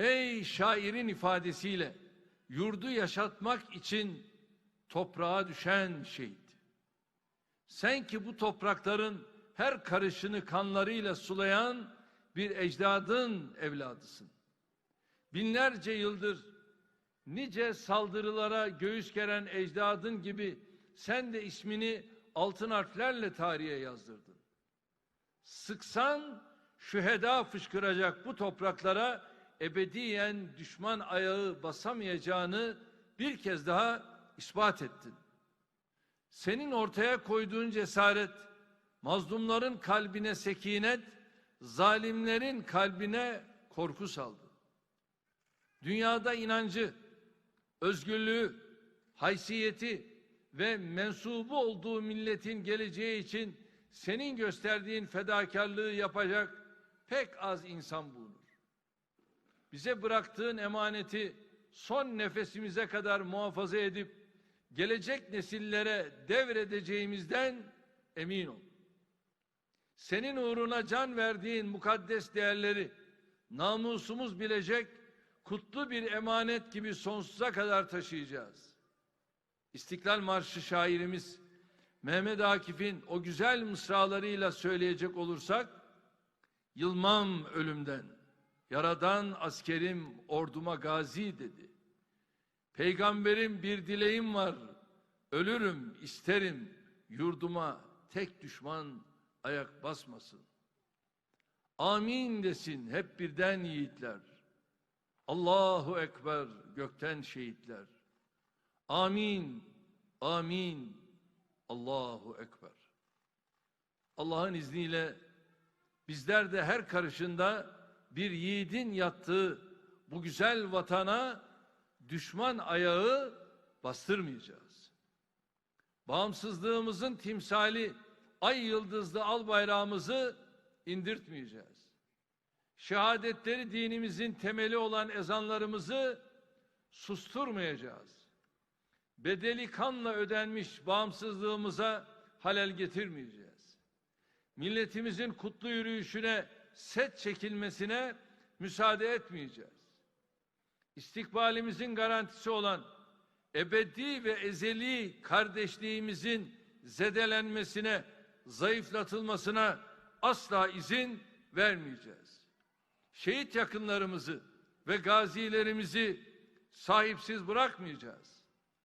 Ey şairin ifadesiyle yurdu yaşatmak için toprağa düşen şehit. Sen ki bu toprakların her karışını kanlarıyla sulayan bir ecdadın evladısın. Binlerce yıldır nice saldırılara göğüs geren ecdadın gibi sen de ismini altın harflerle tarihe yazdırdın. Sıksan şüheda fışkıracak bu topraklara ebediyen düşman ayağı basamayacağını bir kez daha ispat ettin. Senin ortaya koyduğun cesaret, mazlumların kalbine sekinet, zalimlerin kalbine korku saldı. Dünyada inancı, özgürlüğü, haysiyeti ve mensubu olduğu milletin geleceği için senin gösterdiğin fedakarlığı yapacak pek az insan bulunur. Bize bıraktığın emaneti son nefesimize kadar muhafaza edip gelecek nesillere devredeceğimizden emin ol. Senin uğruna can verdiğin mukaddes değerleri namusumuz bilecek kutlu bir emanet gibi sonsuza kadar taşıyacağız. İstiklal Marşı şairimiz Mehmet Akif'in o güzel mısralarıyla söyleyecek olursak Yılmam ölümden, yaradan askerim orduma gazi dedi. Peygamberim bir dileğim var, ölürüm isterim yurduma tek düşman ayak basmasın. Amin desin hep birden yiğitler. Allahu Ekber gökten şehitler. Amin, amin, Allahu Ekber. Allah'ın izniyle bizler de her karışında bir yiğidin yattığı bu güzel vatana düşman ayağı bastırmayacağız. Bağımsızlığımızın timsali ay yıldızlı al bayrağımızı indirtmeyeceğiz. Şehadetleri dinimizin temeli olan ezanlarımızı susturmayacağız. Bedeli kanla ödenmiş bağımsızlığımıza halel getirmeyeceğiz. Milletimizin kutlu yürüyüşüne set çekilmesine müsaade etmeyeceğiz. İstikbalimizin garantisi olan ebedi ve ezeli kardeşliğimizin zedelenmesine, zayıflatılmasına asla izin vermeyeceğiz. Şehit yakınlarımızı ve gazilerimizi sahipsiz bırakmayacağız.